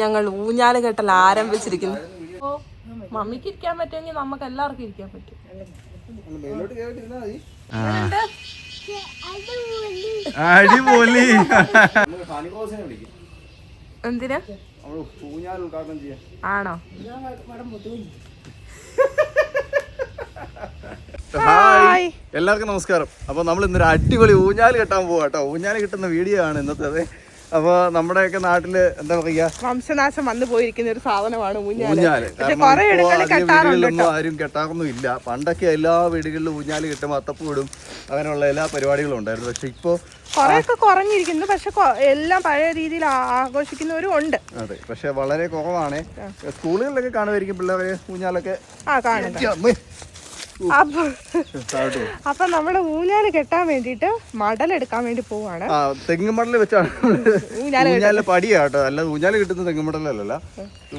ഞങ്ങൾ ഊഞ്ഞാൽ കെട്ടൽ ആരംഭിച്ചിരിക്കുന്നു. ഓ മമ്മിക്ക് ഇരിക്കാൻ പറ്റുമെങ്കിൽ നമുക്ക് എല്ലാവർക്കും ഇരിക്കാൻ പറ്റും. അടിപൊളി. എന്തിനാ? ആണോ? ഹായ്. എല്ലാവർക്കും നമസ്കാരം. അപ്പോൾ നമ്മൾ ഇന്നൊരു അടിപൊളി ഊഞ്ഞാൽ കെട്ടാൻ പോവാ കേട്ടോ. ഊഞ്ഞാൽ കിട്ടുന്ന വീഡിയോ ആണ് ഇന്നത്തെ അപ്പൊ നമ്മുടെയൊക്കെ നാട്ടിൽ എന്താ പറയാ? വംശനാശം വന്നു പോയിരിക്കുന്ന ഒരു സാധനമാണ് ഊഞ്ഞാൽ. വീടുകളിലൊന്നും ആരും കെട്ടാറൊന്നും ഇല്ല. പണ്ടൊക്കെ എല്ലാ വീടുകളിലും ഊഞ്ഞാൽ കിട്ടും അത്തപ്പൂടും അങ്ങനെയുള്ള എല്ലാ പരിപാടികളും ഉണ്ടായിരുന്നു. പക്ഷെ ഇപ്പൊ കുറെയൊക്കെ കുറഞ്ഞിരിക്കുന്നു. പക്ഷെ എല്ലാം പഴയ രീതിയിൽ ആഘോഷിക്കുന്നവരും ഉണ്ട്. അതെ. പക്ഷെ വളരെ കുറവാണ്. സ്കൂളുകളിലൊക്കെ കാണുമായിരിക്കും പിള്ളേരെ ഊഞ്ഞാലൊക്കെ. ആ കാണും. അപ്പൊ. അപ്പൊ നമ്മൾ ഊഞ്ഞാൽ കെട്ടാൻ വേണ്ടിട്ട് മടലെടുക്കാൻ വേണ്ടി പോവാണ്. തെങ്ങ് മടൽ വെച്ചാണ് ഊഞ്ഞാൽ ഊഞ്ഞാലിലെ പടിയാ കേട്ടോ. അല്ല ഊഞ്ഞാൽ കിട്ടുന്ന തെങ്ങ് മടലല്ല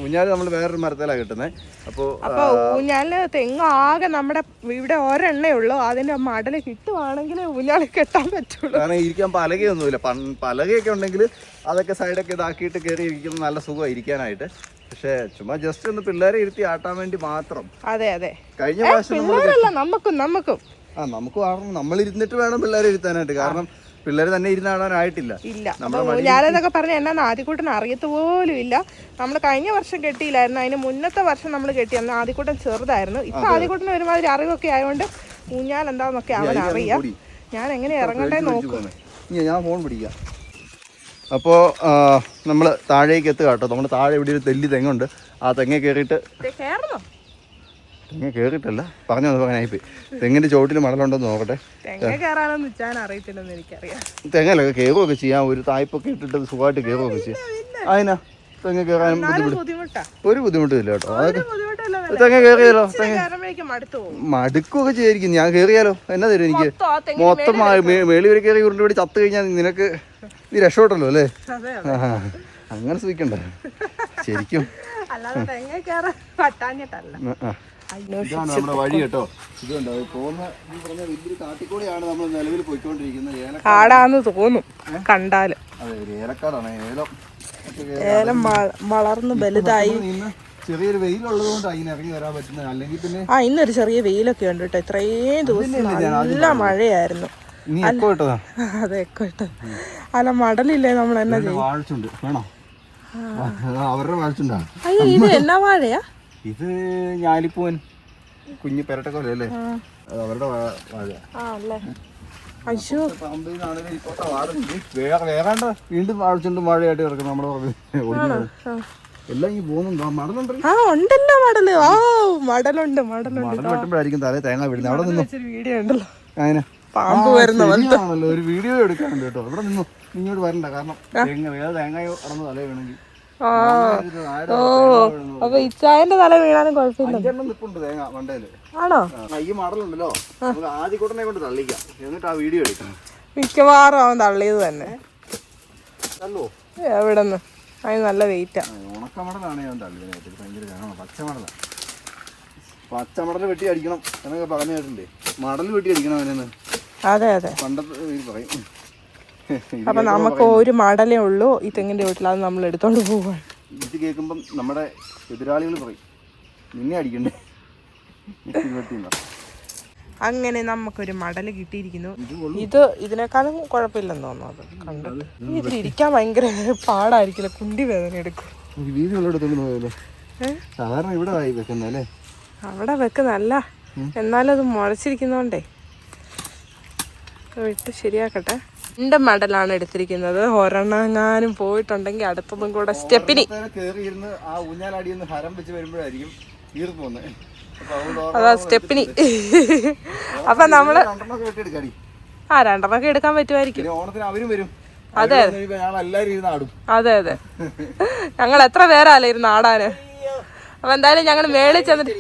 ഊഞ്ഞാൽ നമ്മൾ വേറൊരു മരത്തിലാണ് കിട്ടുന്നത് അപ്പൊ അപ്പൊ ഊഞ്ഞാൽ തെങ്ങ് ആകെ നമ്മുടെ ഇവിടെ ഒരെണ്ണേ ഉള്ളൂ. അതിന്റെ മടൽ കിട്ടുവാണെങ്കിൽ ഊഞ്ഞാൽ കെട്ടാൻ പറ്റുള്ളൂ. കാരണം ഇരിക്കാൻ പലകയൊന്നുമില്ല. പലകയൊക്കെ ഉണ്ടെങ്കിൽ അതൊക്കെ സൈഡൊക്കെ ഇതാക്കിയിട്ട് കയറി ഇരിക്കുന്നത് നല്ല സുഖമാണ് ഇരിക്കാനായിട്ട്. പക്ഷേ ചുമ്മാ ജസ്റ്റ് ഒന്ന് പിള്ളേരെ ഇരുത്തി ആട്ടാൻ വേണ്ടി മാത്രം. അതെ അതെ. കഴിഞ്ഞ പ്രാവശ്യം നമ്മൾ പിള്ളേരല്ല നമുക്കും നമുക്കും. ആ നമുക്ക് കാരണം നമ്മൾ ഇരുന്നിട്ട് വേണം പിള്ളേരെ ഇരുത്താനായിട്ട്. കാരണം പിള്ളേർ തന്നെ ഇരുന്നാടാനായിട്ടില്ല ഇല്ല. അപ്പൊ ഊഞ്ഞാലെന്നൊക്കെ പറഞ്ഞ എന്നാന്ന് ആദ്യക്കൂട്ടൻ അറിയത്ത് പോലും ഇല്ല. നമ്മൾ കഴിഞ്ഞ വർഷം കെട്ടിയില്ലായിരുന്നു. അതിന് മുന്നത്തെ വർഷം നമ്മൾ കെട്ടി അന്ന് ആദ്യക്കൂട്ടൻ ചെറുതായിരുന്നു. ഇപ്പൊ ആദ്യക്കൂട്ടന് ഒരുമാതിരി അറിവൊക്കെ ആയതുകൊണ്ട് ഊഞ്ഞാൽ എന്താന്നൊക്കെ അവൻ അറിയാം. ഞാൻ എങ്ങനെ ഇറങ്ങട്ടെ നോക്കും ഇനി ഞാൻ ഫോൺ പിടിക്കാം. അപ്പോൾ നമ്മൾ താഴേക്ക് എത്തുക കേട്ടോ. നമ്മൾ താഴെ ഇവിടെ ഒരു തെല്ലി തെങ്ങുണ്ട്. ആ തെങ്ങ കയറിയിട്ട് തെങ്ങ കയറിയിട്ടല്ല പറഞ്ഞു വന്നപ്പോൾ അങ്ങനെ ആയിപ്പോയി തെങ്ങിന്റെ ചോട്ടിൽ മടലുണ്ടെന്ന് നോക്കട്ടെ. കേറുകയൊക്കെ തെങ്ങലൊക്കെ കയറുകയൊക്കെ ചെയ്യാം. ഒരു തായ്പൊക്കെ ഇട്ടിട്ട് സുഖമായിട്ട് കയറുകയൊക്കെ ചെയ്യാം. അതിനാ തെങ്ങ കയറാനും എന്നാലും ബുദ്ധിമുട്ട്. ഒരു ബുദ്ധിമുട്ടും ഇല്ല കേട്ടോ. അതൊക്കെ തെങ്ങ പോകും. മടുക്കുകയൊക്കെ ചെയ്യായിരിക്കും. ഞാൻ കേറിയാലോ? എന്നാ തരും എനിക്ക്? മൊത്തം മേളി വരെ കയറി ഉരുണ്ട് പിടി ചത്ത് കഴിഞ്ഞാൽ നിനക്ക് നീ രക്ഷപ്പെട്ടല്ലോ അല്ലേ. അങ്ങനെ ശ്രമിക്കണ്ട ശരിക്കും. ഇതാണ് നമ്മുടെ വഴി കേട്ടോ. ഇതുണ്ട്? പോകുന്ന ഈ പറഞ്ഞ വലിയൊരു കാട്ടിക്കൂടെയാണ് നമ്മൾ നിലവിൽ പോയിക്കൊണ്ടിരിക്കുന്നത്. ഏല കാടാന്ന് തോന്നും. കണ്ടാൽ. അതെ ഏലക്കാടാണ്. ഏലം. ഏലം വളർന്ന് വലുതായി. ചെറിയൊരു വെയിലുള്ളത് കൊണ്ട് അതിന് ഇറങ്ങി വരാൻ പറ്റുന്നത് അല്ലെങ്കിൽ പിന്നെ ആ ഇന്നൊരു ചെറിയ വെയിലൊക്കെ ഉണ്ട് കേട്ടോ. ഇത്രയും ദിവസം നല്ല മഴയായിരുന്നു. അതെ കേട്ടോ അല്ല മടലില്ലേ നമ്മൾ എന്നാ ചെയ്യും? അവരുടെ വാഴച്ചുണ്ടാ അയ്യോ ഇത് എന്നാ വാഴയാ? ഇത് ഞാലിപ്പൂവൻ കുഞ്ഞു പെരട്ടക്കോല അല്ലേ? അവരുടെ വാഴ അയ്യോ വേറെ വേറാണ്ട് വീണ്ടും വാഴച്ചുണ്ടും മഴയായിട്ട് കിടക്കുന്നു നമ്മുടെ. ആ. എല്ലാം ഈ പോകുന്നുണ്ടോ മടലുണ്ട്. ആ ഉണ്ടല്ലോ മടൽ. ആ മടലുണ്ട് മടലുണ്ട്. മടൽ വെട്ടുമ്പോഴായിരിക്കും തലേ തേങ്ങ വീഴുന്നത്. അവിടെ നിന്നു. വീഡിയോ ഉണ്ടല്ലോ. അങ്ങനെ. പാമ്പ് വരുന്ന ഒരു വീഡിയോ എടുക്കാനുണ്ട് കേട്ടോ. അവിടെ നിന്നു. ഇങ്ങോട്ട് വരണ്ട. കാരണം തേങ്ങ വേറെ തേങ്ങയോ തല വീണെങ്കിൽ ആ. ഓ. അപ്പൊ ഇച്ചായന്റെ തല വീണാലും കുഴപ്പമില്ല. അഞ്ചെണ്ണം നിപ്പുണ്ട് തേങ്ങ മണ്ടയിൽ ആണോ? ആ, ഈ മടലുണ്ടല്ലോ. നമുക്ക് ആദ്യക്കൂട്ടനെ കൊണ്ട് തള്ളിക്കാം. എന്നിട്ട് ആ വീഡിയോ എടുക്കണം മിക്കവാറും അവൻ തള്ളിയത് തന്നെ. തല്ലോ എവിടെന്ന് അതിന് നല്ല വെയിറ്റാ ഉണക്കമടലാണ് ഞാൻ തള്ളിയത് ഭയങ്കര വേണം പച്ചമടല പച്ചമടൽ വെട്ടി അടിക്കണം എന്നൊക്കെ പറഞ്ഞു കേട്ടില്ലേ മടൽ വെട്ടി അടിക്കണം അവനെന്ന്. അതെ അതെ. പണ്ടത്തെ പറയും. അപ്പൊ നമുക്ക് ഒരു മടലേ ഉള്ളൂ. ഈ തെങ്ങിന്റെ വീട്ടിൽ അത് നമ്മൾ എടുത്തോണ്ട് പോവാണ് ഇത് കേൾക്കുമ്പം നമ്മുടെ എതിരാളികൾ പറയും നിന്നെ അടിക്കണ്ടേ? അങ്ങനെ നമുക്കൊരു മടൽ കിട്ടിയിരിക്കുന്നു. ഇത് ഇതിനേക്കാളും കുഴപ്പമില്ലെന്ന് തോന്നുന്നു അത് കണ്ടത് ഇതിലിരിക്കാൻ ഭയങ്കര പാടായിരിക്കില്ല. കുണ്ടി വേദന എടുക്കും. വീതി ഉള്ളിടത്തോണ്ട് പോയല്ലോ സാധാരണ ഇവിടെ ആയി വെക്കുന്നല്ലേ അവിടെ വെക്കുന്നല്ല എന്നാലും അത് മുളച്ചിരിക്കുന്നോണ്ടേ. വിട്ട് ശരിയാക്കട്ടെ. എന്റെ മടലാണ് എടുത്തിരിക്കുന്നത്. ഒരെണ്ണങ്ങാനും പോയിട്ടുണ്ടെങ്കിൽ അടുത്തതും കൂടെ സ്റ്റെപ്പിനി. അതാ സ്റ്റെപ്പിനി. അപ്പൊ നമ്മൾ ആ രണ്ടെണ്ണൊക്കെ എടുക്കാൻ പറ്റുമായിരിക്കും. ഓണത്തിന് അവരും വരും. അതെ. അതെ അതെ. ഞങ്ങൾ എത്ര പേരല്ലേ ഇരുന്ന് ആടാന്? അപ്പൊ എന്തായാലും ഞങ്ങൾ മേളിൽ ചെന്നിട്ട്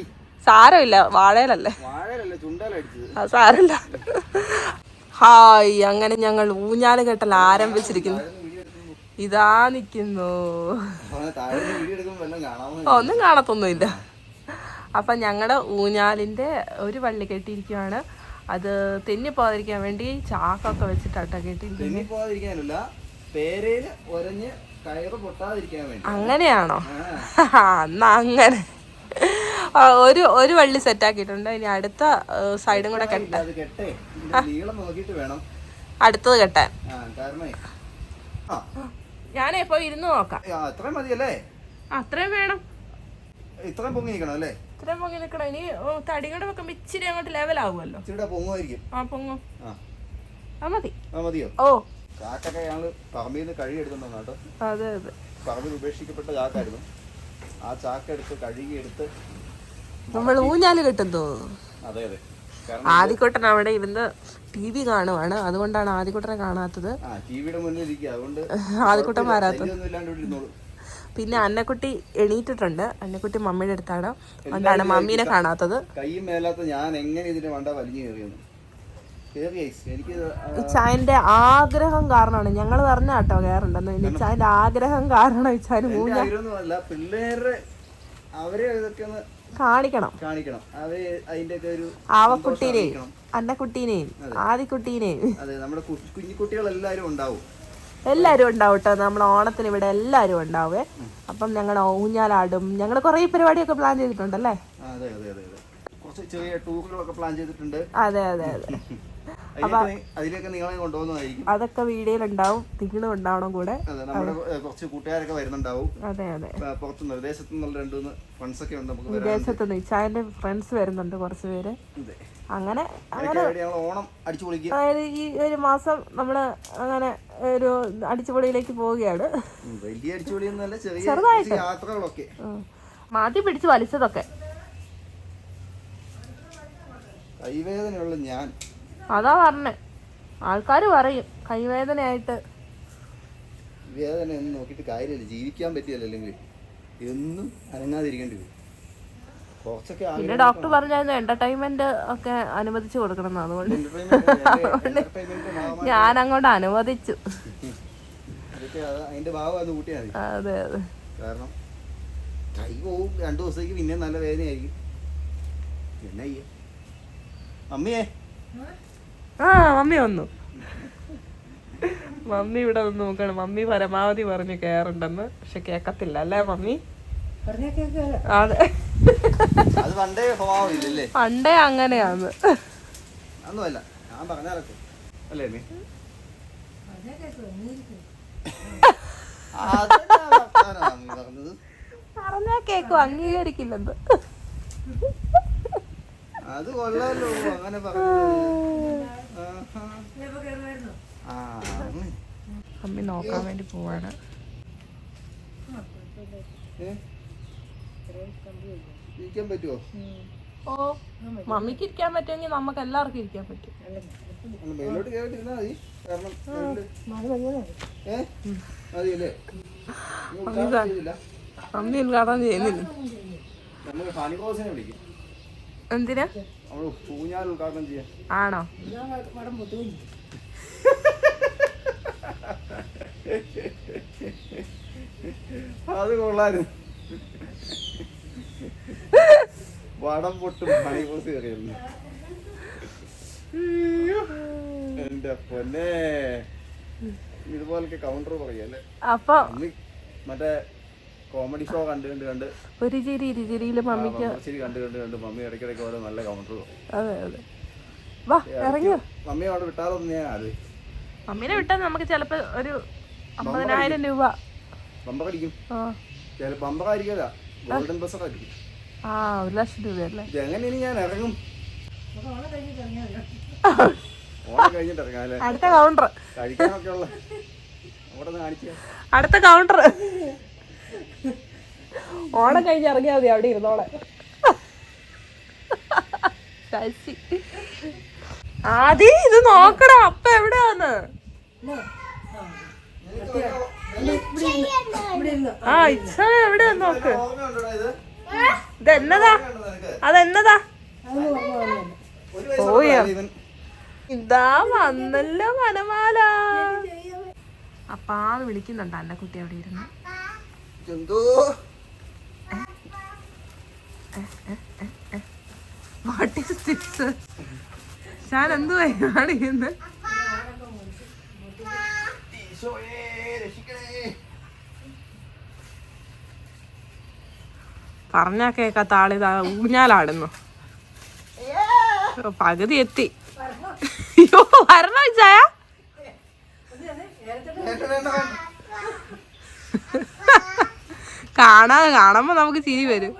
സാരമില്ല വാഴയിലല്ലേ? അത് സാരമില്ല. ഹായ് അങ്ങനെ ഞങ്ങൾ ഊഞ്ഞാൽ കെട്ടൽ ആരംഭിച്ചിരിക്കുന്നു. ഇതാ നിക്കുന്നു. ഒന്നും കാണത്തൊന്നുമില്ല. അപ്പൊ ഞങ്ങളുടെ ഊഞ്ഞാലിന്റെ ഒരു വള്ളി കെട്ടിയിരിക്കുവാണ്. അത് തെന്നി പോകാതിരിക്കാൻ വേണ്ടി ചാക്കൊക്കെ വെച്ചിട്ട് കേട്ടിരിക്കുന്നത്. തെന്നി പോകാതിരിക്കാനല്ല പേരയിൽ ഒരഞ്ഞ് കയറ് പൊട്ടാതിരിക്കാൻ വേണ്ടി. അങ്ങനെയാണോ? എന്നാ അങ്ങനെ. ഒരു ഒരു വള്ളി സെറ്റ് ആക്കിയിട്ടുണ്ട്. ഇനി അടുത്ത സൈഡും കൂടെ കെട്ടാൻ അടുത്തത് കെട്ടാൻ. ഞാനേ ഇപ്പൊ ഇരുന്ന് നോക്കാം. അത്രയും മതിയല്ലേ? അത്രയും വേണം. ഇത്രയും പൊങ്ങി അല്ലേ? ഇത്രയും പൊങ്ങി നിൽക്കണം ഇനി തടി കൊണ്ട് വെക്കുമ്പോ ഇച്ചിരി അങ്ങോട്ട് ലെവൽ ആവുമല്ലോ. ഇച്ചിരി പൊങ്ങുമായിരിക്കും. ആ പൊങ്ങും. ആ. ആ മതി. ആ മതിയോ? ഓ. ഞങ്ങൾ പറമ്പിൽ നിന്ന് കേട്ടോ അതെ അതെ. പറമ്പിൽ ഉപേക്ഷിക്കപ്പെട്ട ചാക്കായിരുന്നു ആ എടുത്ത് നമ്മൾ ഊഞ്ഞാൽ കെട്ടും തോന്നുന്നു അതെ അതെ. അവിടെ ഇരുന്ന് ടി വി കാണുവാണ്. അതുകൊണ്ടാണ് ആദ്യക്കുട്ടനെ കാണാത്തത്. ആ ടിവിയുടെ മുന്നിൽ ഇരിക്കുക അതുകൊണ്ട് വരാത്തത്. പിന്നെ അന്നക്കുട്ടി എണീറ്റിട്ടുണ്ട്. അന്നക്കുട്ടി മമ്മിയുടെ അടുത്താണ്. അതുകൊണ്ടാണ് മമ്മീനെ കാണാത്തത്. കൈയും മേലാത്ത ഞാൻ എങ്ങനെ ഇതിന്റെ വലിഞ്ഞു കയറിയെന്ന്? ഇച്ചായന്റെ ആഗ്രഹം കാരണമാണ്. ഞങ്ങൾ പറഞ്ഞ കേട്ടോ കയറുണ്ടെന്ന് ഇച്ചായന്റെ ആഗ്രഹം കാരണം ഇച്ചാൻ മൂന്ന് പിള്ളേരുടെ അവരെ ഇതൊക്കെ ഒന്ന് കാണിക്കണം. കാണിക്കണം. അവർ അതിന്റെ ഒക്കെ ഒരു ആവക്കുട്ടീനെയും. അന്നക്കുട്ടീനെയും ആദിക്കുട്ടീനെയും. അതെ നമ്മുടെ കുഞ്ഞിക്കുട്ടികൾ എല്ലാവരും ഉണ്ടാവും കേട്ടോ നമ്മൾ ഓണത്തിന് ഇവിടെ എല്ലാരും ഉണ്ടാവേ. അപ്പം ഞങ്ങൾ ഊഞ്ഞാലാടും. ഞങ്ങൾ കുറേ പരിപാടിയൊക്കെ പ്ലാൻ ചെയ്തിട്ടുണ്ടല്ലേ? അതെ അതെ അതെ അതിലേക്ക് അതിലേക്ക് നിങ്ങളെ കൊണ്ടുപോകുന്നതായിരിക്കും അതൊക്കെ വീഡിയോയിൽ ഉണ്ടാവും നിങ്ങളും ഉണ്ടാവണം കൂടെ. നമ്മുടെ കുറച്ച് കൂട്ടുകാരൊക്കെ വരുന്നുണ്ടാവും. അതെ അതെ. ആ, പുറത്ത് നിർദ്ദേശത്തു നിന്നുള്ള രണ്ടു മൂന്ന് ഫ്രണ്ട്സ് ഒക്കെ ഉണ്ട് നമുക്ക് നിന്ന് ഇച്ചായന്റെ ഫ്രണ്ട്സ് വരുന്നുണ്ട് കുറച്ച് പേര്. അതെ. അങ്ങനെ അങ്ങനെ അതായത് ഈ ഒരു മാസം നമ്മൾ അങ്ങനെ ഒരു അടിച്ചുപൊളിയിലേക്ക് പോവുകയാണ്. ചെറുതായിട്ട്. മാറ്റി പിടിച്ച് വലിച്ചതൊക്കെ. കൈവേദനയുള്ള ഞാൻ. അതാ പറഞ്ഞേ. ആൾക്കാര് പറയും കൈവേദനയായിട്ട്. വേദന ഒന്നും നോക്കിയിട്ട് കാര്യമില്ല. ജീവിക്കാൻ പറ്റിയല്ലോ അല്ലെങ്കിൽ? എന്നും അനങ്ങാതിരിക്കേണ്ടി വരും. പിന്നെ ഡോക്ടർ പറഞ്ഞായിരുന്നു എന്റർടൈൻമെന്റ് ഒക്കെ അനുവദിച്ചു കൊടുക്കണം എന്ന് അതുകൊണ്ട് ഞാൻ അങ്ങോട്ട് അനുവദിച്ചു. അത് അത് കൂട്ടിയാൽ അതെ അതെ. കാരണം കൈ പോവും രണ്ടു ദിവസത്തേക്ക് പിന്നെ നല്ല വേദനയായിരിക്കും. പിന്നെ അയ്യേ അമ്മയെ ആ മമ്മി വന്നു. മമ്മി ഇവിടെ നിന്ന് നോക്കണം. മമ്മി പരമാവധി പറഞ്ഞു കേറുണ്ടെന്ന്. പക്ഷെ കേക്കത്തില്ല അല്ലേ മമ്മി? അത്. പണ്ടേ അങ്ങനെയാന്ന് പറഞ്ഞാ കേക്കും അംഗീകരിക്കില്ലെന്ന്. അത് കൊള്ളാലോ അങ്ങനെ അമ്മി നോക്കാൻ വേണ്ടി പോവാണ്. ഏ? ഇരിക്കാൻ പറ്റുമോ ഓ മമ്മിക്ക് ഇരിക്കാൻ പറ്റുമെങ്കിൽ നമുക്ക് എല്ലാവർക്കും ഇരിക്കാൻ പറ്റും. മേലോട്ട് കേട്ടിരുന്നാ മതി. കാരണം ഏ? മതിയല്ലേ? മമ്മി ഉദ്ഘാടനം ചെയ്യുന്നില്ല. എന്തിനാ? ഉദ്ഘാടനം ചെയ്യാം ആണോ? അത് കൊള്ളായിരുന്നു. വടം പൊട്ടും ഫാനിക്രോസ് കയറിയിരുന്നു എന്റെ പൊന്നെ. ഇതുപോലൊക്കെ കൗണ്ടർ പറയല്ലേ? അപ്പൊ മറ്റേ കോമഡി ഷോ കണ്ട് കണ്ട് കണ്ട് ഒരു ചിരി ഇരുചിരിയിൽ മമ്മിക്ക് ചിരി കണ്ട് കണ്ട് കണ്ട് മമ്മി ഇടയ്ക്കിടയ്ക്ക് ഓരോ നല്ല കൗണ്ടർ അതെ അതെ. വാ ഇറങ്ങിയോ? മമ്മി അവിടെ വിട്ടാലൊന്നും ഞാൻ അത്. മമ്മീനെ വിട്ടാൽ നമുക്ക് ചിലപ്പോ ഒരു അമ്പതിനായിരം രൂപ. ബമ്പറടിക്കും. ആ. ചില ബമ്പറായിരിക്കല ഗോൾഡൻ ബസർ ആ ഒരു ലക്ഷം രൂപയല്ലേ ഇതെങ്ങനെ ഇനി ഞാൻ ഇറങ്ങും അടുത്ത കൗണ്ടർ അടുത്ത കൗണ്ടർ ഓണം കഴിഞ്ഞ് ഇറങ്ങിയാ മതി അവിടെ ഇരുന്നോളെ ശശി ആദി ഇത് നോക്കണം അപ്പ എവിടെയാന്ന് ആ ഇച്ഛ എവിടെ നോക്ക്? ഓർമ്മയുണ്ടോടാ ഇത്? ഇത് എന്നതാ? ഉണ്ടോ നിനക്ക്? അതെന്നതാ? ഇവൻ ഇതാ? വന്നല്ലോ വനമാല അപ്പാ വിളിക്കുന്നുണ്ട്? അന്ന കുട്ടി അവിടെ ഇരുന്ന്. എന്തോ വാട്ട് ഈസ് ദിസ് ഞാൻ എന്ത് കാണിക്കുന്നു? പറഞ്ഞാ കേക്കാത്ത ആളിതാ ഊഞ്ഞാലാടുന്നു. പകുതി എത്തി. അയ്യോ വരണോ ചായ കാണാതെ കാണുമ്പോ നമുക്ക് ചിരി വരും.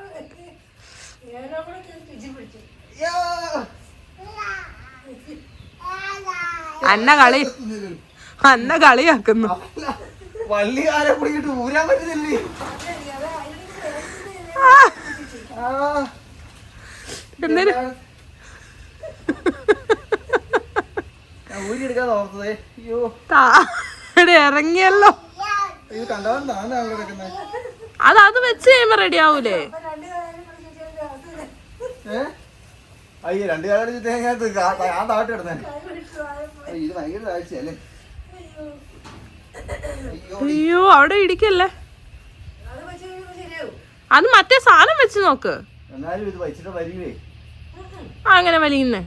അന്ന കളി അന്ന കളിയാക്കുന്നു. വള്ളി ആരെ കുടിയിട്ട് ഊരാൻ പറ്റുന്നില്ലേ ഞാൻ ഊരിയെടുക്കാതെ ഓർത്തതേ. അയ്യോ. ഇറങ്ങിയല്ലോ. ഇത് കണ്ടവൻ അത് അത് വെച്ച് കഴിയുമ്പോ റെഡി ആവൂലേ? അയ്യോ രണ്ട് കാലം താഴ്ത്തി കിടന്നേ. ഇത് ഭയങ്കര താഴ്ചയല്ലേ? അയ്യോ അയ്യോ അവിടെ ഇടിക്കല്ലേ? അത് മറ്റേ സാധനം വെച്ച് നോക്ക്. അങ്ങനെ വലിയുന്നേ?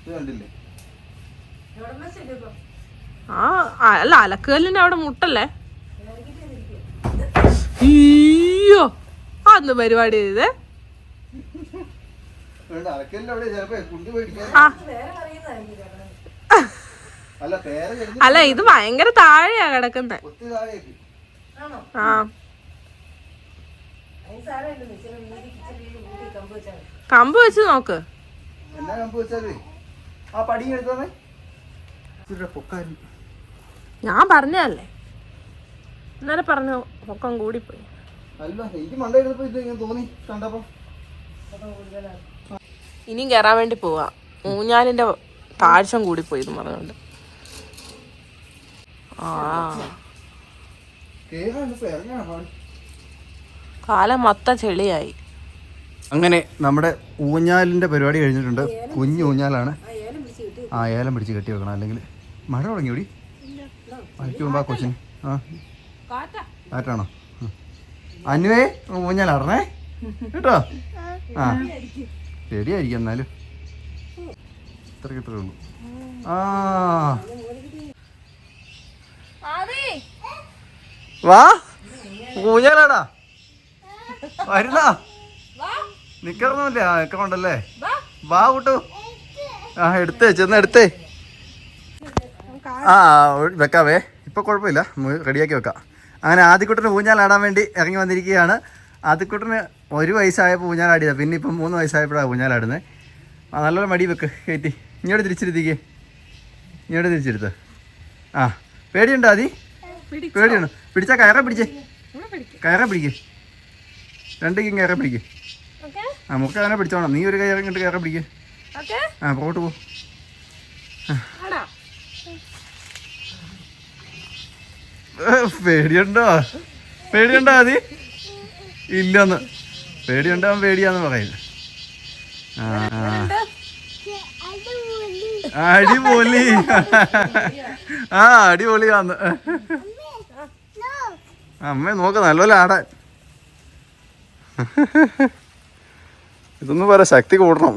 ഇത് കണ്ടില്ലേ? ആ ആ, അല്ല അലക്കുകല്ലിന്റെ അവിടെ മുട്ടല്ലേ? അയ്യോ അന്ന് പരിപാടി ചെയ്തേ അല്ല ഇത് ഭയങ്കര താഴെയാ കിടക്കുന്നത് ആ. കമ്പ് വെച്ച് നോക്ക്. എന്നാ കമ്പ് വെച്ചാലേ? ആ ഞാൻ പറഞ്ഞല്ലേ ഇന്നലെ പറഞ്ഞു പൊക്കം കൂടിപ്പോയി. അല്ല എനിക്ക് മണ്ട എടുത്തപ്പോ ഇത് ഇങ്ങനെ തോന്നി കണ്ടപ്പോ. ഇനിയും കയറാൻ വേണ്ടി പോവാ. ഊഞ്ഞാലിന്റെ താഴ്ചം കൂടിപ്പോയി എന്ന് പറഞ്ഞുകൊണ്ട് ആ കേറാണ് ഇറങ്ങാണ് കാലം മൊത്തം ചെളിയായി. അങ്ങനെ നമ്മുടെ ഊഞ്ഞാലിന്റെ പരിപാടി കഴിഞ്ഞിട്ടുണ്ട്. കുഞ്ഞു ഊഞ്ഞാലാണ്. ആ ഏലം പിടിച്ച് കെട്ടി വെക്കണം. അല്ലെങ്കിൽ മഴ തുടങ്ങിയോടി? മഴയ്ക്ക് മുമ്പ് ആ കൊച്ചിന്. ആ. കാറ്റാണോ? അനുവേ ഊഞ്ഞാൽ ഊഞ്ഞാലാടണേ കേട്ടോ? ആ. ശരിയായിരിക്കും എന്നാലും. ഇത്രയ്ക്ക് ഇത്രേ ഉള്ളൂ. ആ. വാ. ഊഞ്ഞാലാടാ. വരുന്നാ? നിക്കറൊന്നുമില്ല ആ നിക്കറുണ്ടല്ലേ വാ. കൂട്ടു. ആ എടുത്തേ ചെന്ന് എടുത്തേ. ആ വെക്കാവേ. ഇപ്പൊ കുഴപ്പമില്ല. റെഡിയാക്കി വെക്കാം. അങ്ങനെ ആദ്യക്കുട്ടന് ഊഞ്ഞാലാടാൻ വേണ്ടി ഇറങ്ങി വന്നിരിക്കുകയാണ്. ആദ്യക്കുട്ടന് ഒരു വയസ്സായപ്പോൾ ഊഞ്ഞാലാടിയതാണ് പിന്നെ ഇപ്പം മൂന്ന് വയസ്സായപ്പോഴാണ് ഊഞ്ഞാലാടുന്നത് ആ നല്ലൊരു മടി വെക്ക് കയറ്റി. ഇങ്ങോട്ട് തിരിച്ചിരുത്തിക്കേ ഇങ്ങോട്ട് തിരിച്ചെടുത്ത്. ആ പേടിയുണ്ടോ അതി പേടിയുണ്ടോ? പിടിച്ചാൽ കയറാൻ പിടിച്ചേ. കയറാൻ പിടിക്കേ. രണ്ട് കൈയും കയറാൻ പിടിക്കേ. ആ മുക്ക അങ്ങനെ പിടിച്ചോണം. നീ ഒരു കൈ ഇറങ്ങിട്ട് കയറാൻ പിടിക്കേ. ആ പോട്ട് പോ. പേടിയുണ്ടോ? പേടിയുണ്ടോ അതി ഇല്ലെന്ന്. പേടിയുണ്ടാവും പേടിയാന്ന് പറയുന്നത്. അടിപൊളി. ആ അടിപൊളിയാന്ന്. അമ്മ നോക്ക്. നല്ലപോലെ ആടാൻ. ഇതൊന്നും പറയാ ശക്തി കൂടണം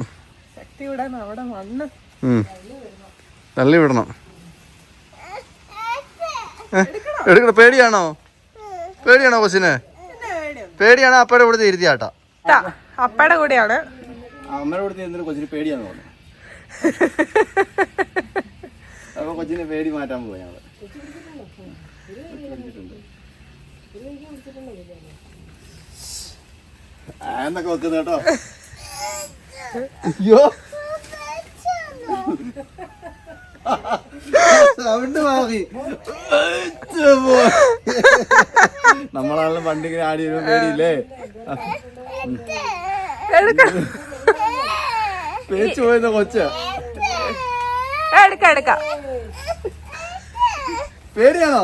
ശക്തി വിടാൻ അവിടെ. തള്ളി വിടണം എടുക്കണം പേടിയാണോ പേടിയാണോ കൊച്ചിന് പേടിയാണോ അപ്പയുടെ കൂടെ ഇരുത്തിയാട്ടാ ട്ടാ, അപ്പയുടെ കൂടെയാണ് അമ്മയുടെ കൂടെ ഇരുന്നിട്ട് കൊച്ചിന് പേടിയാന്ന് പറഞ്ഞു അപ്പൊ കൊച്ചിനെ പേടി മാറ്റാൻ പോയി ഞങ്ങൾ എന്നൊക്കെ വെക്കുന്ന കേട്ടോ. അയ്യോ. സൗണ്ട് മാറി. നമ്മളാണല്ലോ പണ്ട് ഇങ്ങനെ ആടി വരുമ്പോ പേടിയില്ലേ? പേച്ചു പോയെന്ന കൊച്ച? എടുക്ക എടുക്ക. പേടിയാണോ?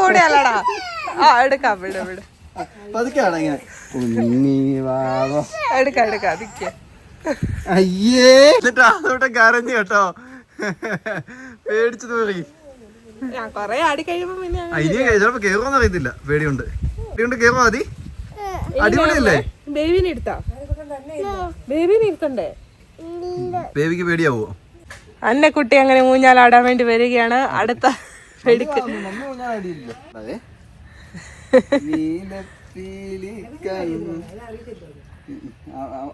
കൂടെ അല്ലടാ ആ എടുക്കാം വിട് വിട്. പതുക്കെയാണോ ഇങ്ങനെ? എടുക്ക എടുക്ക അതിക്ക് അയ്യേ. എന്നിട്ട് അതോട്ടെ കരഞ്ഞു കേട്ടോ. പേടിച്ചു തോറി. ഞാൻ കൊറേ ആടി കഴിയുമ്പോ പിന്നെ ഇനി ചിലപ്പോ കേറുമോന്ന് അറിയത്തില്ല. പേടിയുണ്ട്. പേടിയുണ്ട് കേറുമോ അതി അടിപൊളിയല്ലേ? ബേബിനെ എടുത്താ ബേബിനെ ഇരുത്തണ്ടേ? ബേബിക്ക് പേടിയാവോ? അന്നക്കുട്ടി അങ്ങനെ മൂഞ്ഞാലാടാൻ വേണ്ടി വരികയാണ്. അടുത്ത പേടിക്ക്.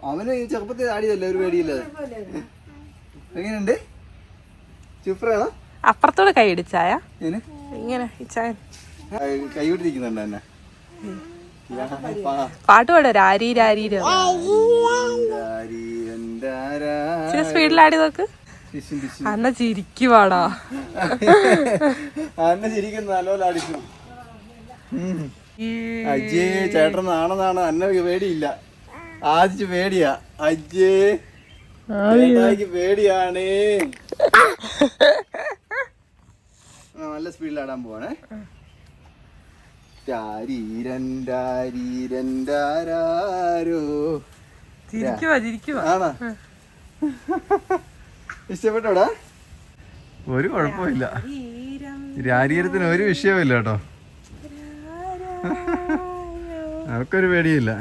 അവന് ചെറുപ്പത്തിൽ ആടിയതല്ലേ ഒരു പേടിയില്ലാതെ എങ്ങനെയുണ്ട്? ചുപ്രയാണോ? അപ്പുറത്തോടെ കൈ ഇടിച്ചായ ഇങ്ങനെ ഇച്ചായൻ കൈവിട്ടിരിക്കുന്നുണ്ട് എന്നെ പാട്ട് പാടും രാരി ഇച്ചിരി സ്പീഡിലാടി നോക്ക്. അന്ന ചിരിക്കുവാടാ. അന്നെ ചിരിക്കുന്നു നല്ലപോലെ അടിച്ചു അജ്ജേ ചേട്ടൻ നാണെന്നാണ് അന്ന പേടിയില്ല. ആദിച്ച് പേടിയാ. അജ്ജേ പേടിയാണ്. നല്ല സ്പീഡിൽ ആടാൻ പോവാണേ. ഇഷ്ടപ്പെട്ടോടാ ഒരു കുഴപ്പമില്ല. രാരീരത്തിന് ഒരു വിഷയമില്ല കേട്ടോ. അവക്കൊരു പേടിയില്ല.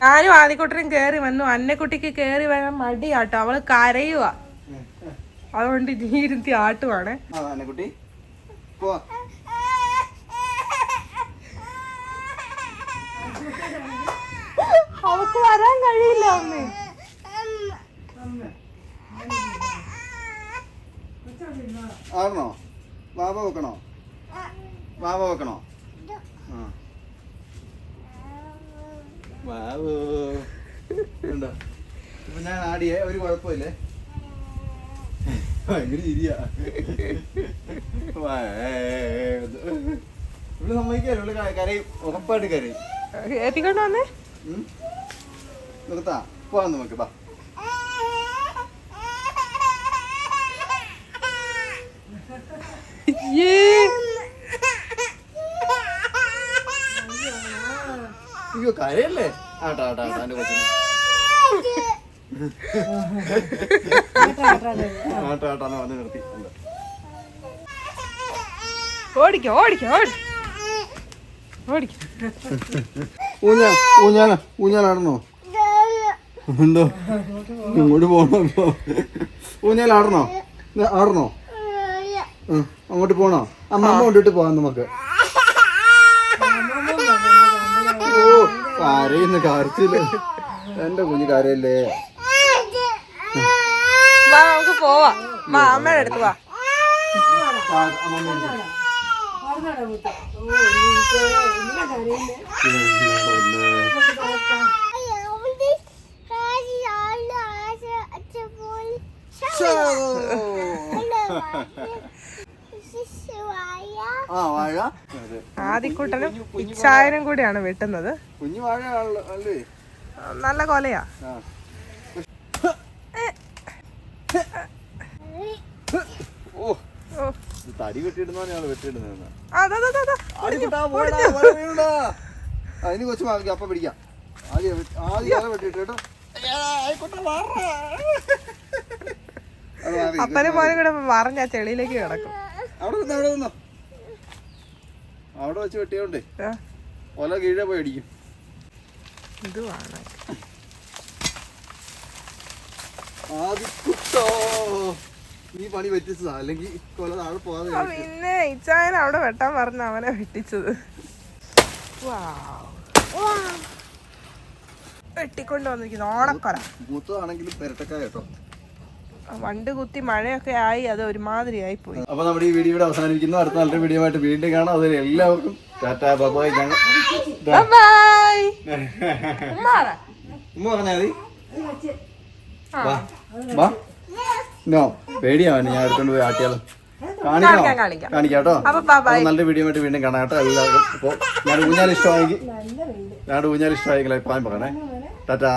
ഞാനും ആദ്യക്കുട്ടനും കേറി വന്നു. അന്നക്കുട്ടിക്ക് കേറി വരാൻ മടിയാട്ടോ. അവൾ കരയുവാ. അതുകൊണ്ട് നീ ഇരുത്തി ആട്ടുവാണേ. ആ കുട്ടി പോ അവക്ക് വരാൻ കഴിയില്ല അമ്മേ ആണോ വാവ വെക്കണോ വാവ വെക്കണോ ആ വാവോ ഉണ്ടോ ഇപ്പൊ ഞാൻ ആടിയേ ഒരു കുഴപ്പമില്ലേ ഭയങ്കര ചിരിയാ ഇവിടെ സമ്മതിക്കാലോ ഇവിടെ ക- കരയും ഉറപ്പായിട്ട് കരയും. എത്തിക്കൊണ്ട് വന്നേ. ഉം. നിർത്താ. പോവാം നമുക്ക് ബാ ഏ അയ്യോ കരയല്ലേ? ആട്ടാ ആട്ടാ ആട്ടാ എന്റെ കൊച്ചിന്. ആട്ടാ ആട്ടാന്ന് പറഞ്ഞ് നിർത്തി. ഓടിക്കോ ഓടിക്കോ ഓടിക്കോ. ഊഞ്ഞാ ഊഞ്ഞാല ഊഞ്ഞാലാടണോ ഉണ്ടോ? ഇങ്ങോട്ട് പോണോ? ഊഞ്ഞാലാടണോ ആടണോ? അങ്ങോട്ട് പോണോ? അമ്മ കൊണ്ടിട്ട് പോവാം നമുക്ക്. ഓ കരയുന്ന കരച്ചില്ല എന്റെ കുഞ്ഞു കരയല്ലേ? വാ നമുക്ക് പോവാ. അമ്മയുടെ അടുത്ത് വാ. ആ, അമ്മമ്മ ഉണ്ട്. പിന്നെ. ആ വാഴ അതെ. ആദ്യക്കുട്ടനും ഇച്ചായനും കൂടിയാണ് വെട്ടുന്നത് കുഞ്ഞു വാഴ അല്ലേ നല്ല കൊലയാ ആ ഓ ഓ ഞങ്ങൾ വെട്ടിയിടുന്നതെന്ന്. ആദ്യം അതിന് കൊച്ചു മാറിക്കാം അപ്പൊ പിടിക്കാം. ആദ്യം ആദ്യം വെട്ടിയിട്ട് കേട്ടോ. അപ്പനും മോനും കൂടെ പറഞ്ഞ ചെളിയിലേക്ക് കിടക്കും. അവിടെ നിന്ന് അവിടെ നിന്നോ. അവിടെ വെച്ച് വെട്ടിയോണ്ടേ. ഒല കീഴെ പോയി അടിക്കും. ഇതുമാണ് ആദിക്കുട്ടോ നീ പണി പറ്റിച്ചതാ. അല്ലെങ്കിൽ കൊല താഴെ പോകാതെ പിന്നെ ഇച്ചായൻ അവിടെ വെട്ടാൻ പറഞ്ഞ അവനെ വെട്ടിച്ചത്. വെട്ടിക്കൊണ്ട് വന്നിരിക്കുന്നു. ഓണക്കൊല മൂത്തതാണെങ്കിലും പെരട്ടക്കായ കേട്ടോ. ആ, വണ്ട് കുത്തി മഴയൊക്കെ ആയി അത് ഒരുമാതിരി ആയി പോയി. അപ്പൊ നമ്മുടെ ഈ വീഡിയോ ഇവിടെ അവസാനിപ്പിക്കുന്നു. അടുത്ത നല്ലൊരു വീഡിയോ ആയിട്ട് വീണ്ടും കാണാം. അതിൽ എല്ലാവർക്കും ടാറ്റാ ബബായ് ഞങ്ങൾ ബൈ ഉമ്മ പറഞ്ഞാ മതി. വാ. വാ. നോ പേടിയാണ് ഞാൻ എടുത്തോണ്ട് പോയി ആട്ടിയാലും. കാണിക്കണോ? കാണിക്കാം, കേട്ടോ നല്ല വീഡിയോ ആയിട്ട് വീണ്ടും കാണാം കേട്ടോ എല്ലാവർക്കും. അപ്പോൾ ഞാൻ ഊഞ്ഞാൽ ഇഷ്ടമായെങ്കിൽ ഞാൻ ഊഞ്ഞാൽ ഇഷ്ടമായെങ്കിൽ അഭിപ്രായം പറയണേ. ടാറ്റാ.